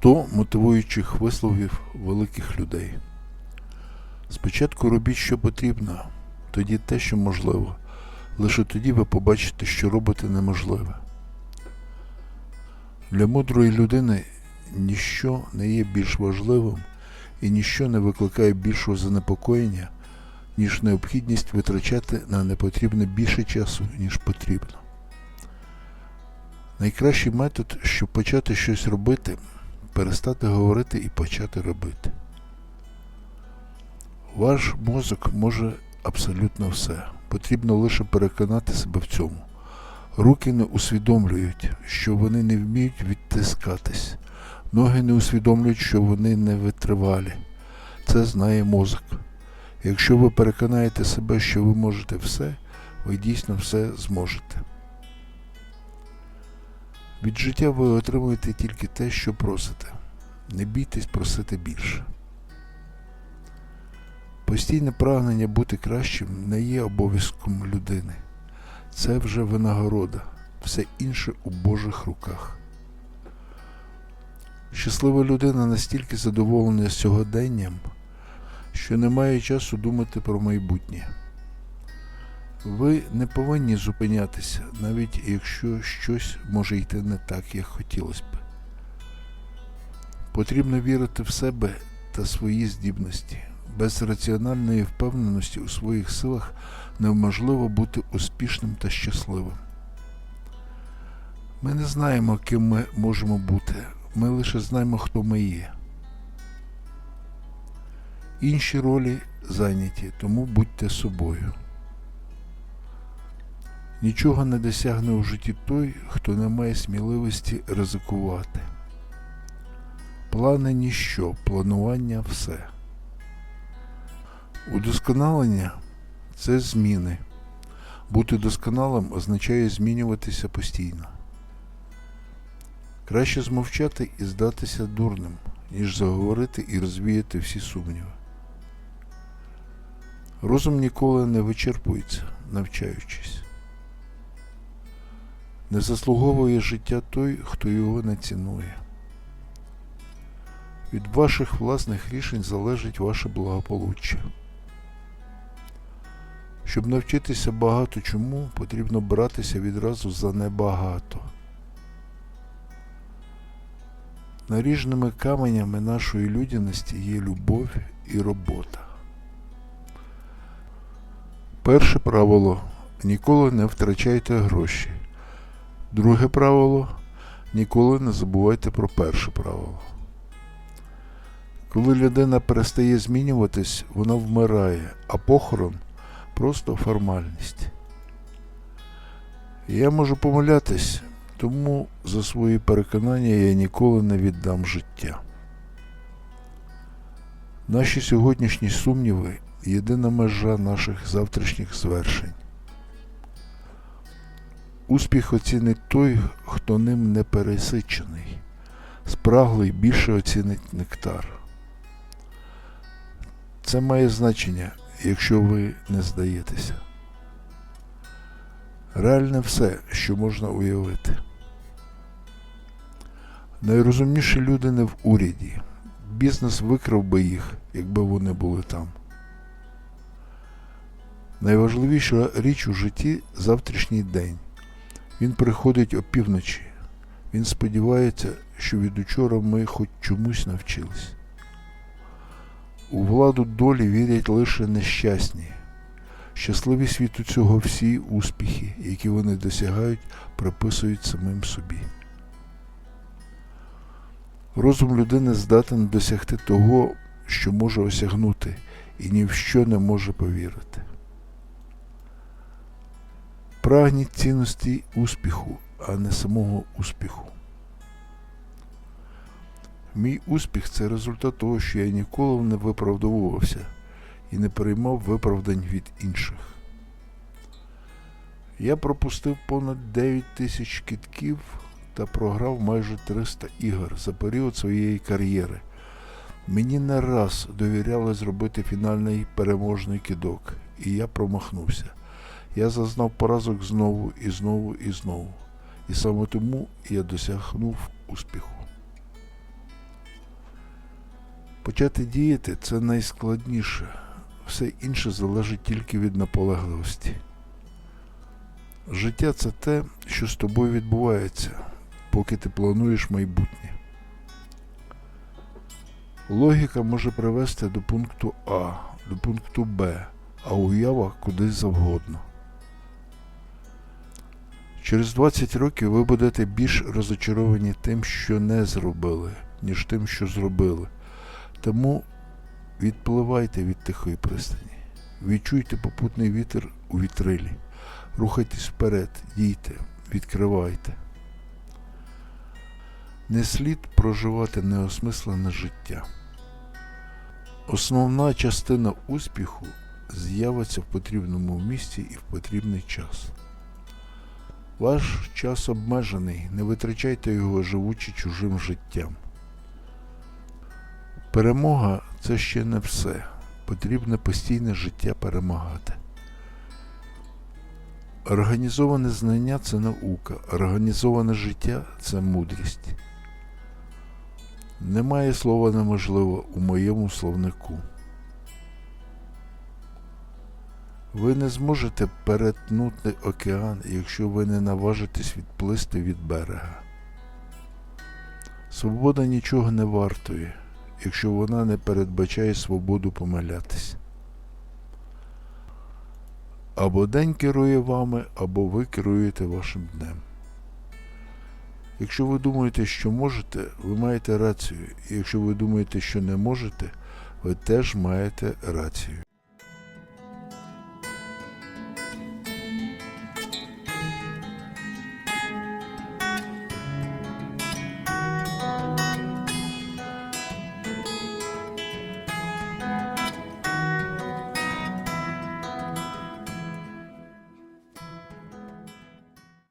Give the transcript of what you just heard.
100 мотивуючих висловів великих людей. Спочатку робіть, що потрібно, тоді те, що можливо. Лише тоді ви побачите, що робите неможливе. Для мудрої людини ніщо не є більш важливим і ніщо не викликає більшого занепокоєння, ніж необхідність витрачати на непотрібне більше часу, ніж потрібно. Найкращий метод, щоб почати щось робити, перестати говорити і почати робити. Ваш мозок може абсолютно все. Потрібно лише переконати себе в цьому. Руки не усвідомлюють, що вони не вміють відтискатись. Ноги не усвідомлюють, що вони не витривалі. Це знає мозок. Якщо ви переконаєте себе, що ви можете все, ви дійсно все зможете. Від життя ви отримуєте тільки те, що просите. Не бійтесь просити більше. Постійне прагнення бути кращим не є обов'язком людини. Це вже винагорода, все інше у Божих руках. Щаслива людина настільки задоволена сьогоденням, що не має часу думати про майбутнє. Ви не повинні зупинятися, навіть якщо щось може йти не так, як хотілося б. Потрібно вірити в себе та свої здібності. Без раціональної впевненості у своїх силах неможливо бути успішним та щасливим. Ми не знаємо, ким ми можемо бути, ми лише знаємо, хто ми є. Інші ролі зайняті, тому будьте собою. Нічого не досягне у житті той, хто не має сміливості ризикувати. Плани ніщо, планування все. Удосконалення це зміни. Бути досконалим означає змінюватися постійно. Краще змовчати і здатися дурним, ніж заговорити і розвіяти всі сумніви. Розум ніколи не вичерпується, навчаючись. Не заслуговує життя той, хто його не цінує. Від ваших власних рішень залежить ваше благополуччя. Щоб навчитися багато чому, потрібно братися відразу за небагато. Наріжними каменями нашої людяності є любов і робота. Перше правило ніколи не втрачайте гроші. Друге правило ніколи не забувайте про перше правило. Коли людина перестає змінюватись, вона вмирає, а похорон просто формальність. Я можу помилятись, тому за свої переконання я ніколи не віддам життя. Наші сьогоднішні сумніви єдина межа наших завтрашніх звершень. Успіх оцінить той, хто ним не пересичений. Спраглий більше оцінить нектар. Це має значення, якщо ви не здаєтеся. Реальне все, що можна уявити. Найрозумніші люди не в уряді. Бізнес викрав би їх, якби вони були там. Найважливіша річ у житті завтрашній день. Він приходить опівночі. Він сподівається, що від учора ми хоч чомусь навчились. У владу долі вірять лише нещасні. Щасливі світу цього всі успіхи, які вони досягають, приписують самим собі. Розум людини здатен досягти того, що може осягнути, і ні в що не може повірити. Прагніть цінності успіху, а не самого успіху. Мій успіх це результат того, що я ніколи не виправдовувався і не приймав виправдань від інших. Я пропустив понад 9 тисяч китків та програв майже 300 ігор за період своєї кар'єри. Мені не раз довіряли зробити фінальний переможний кидок, і я промахнувся. Я зазнав поразок знову і знову і знову. І саме тому я досягнув успіху. Почати діяти це найскладніше. Все інше залежить тільки від наполегливості. Життя це те, що з тобою відбувається, поки ти плануєш майбутнє. Логіка може привести до пункту А, до пункту Б, а уява кудись завгодно. Через 20 років ви будете більш розочаровані тим, що не зробили, ніж тим, що зробили. Тому відпливайте від тихої пристані. Відчуйте попутний вітер у вітрилі. Рухайтесь вперед, дійте, відкривайте. Не слід проживати неосмислене життя. Основна частина успіху з'явиться в потрібному місці і в потрібний час. Ваш час обмежений, не витрачайте його живучи чужим життям. Перемога це ще не все. Потрібне постійне життя перемагати. Організоване знання це наука, організоване життя це мудрість. Немає слова неможливо у моєму словнику. Ви не зможете перетнути океан, якщо ви не наважитесь відплисти від берега. Свобода нічого не вартує, якщо вона не передбачає свободу помилятись. Або день керує вами, або ви керуєте вашим днем. Якщо ви думаєте, що можете, ви маєте рацію. І якщо ви думаєте, що не можете, ви теж маєте рацію.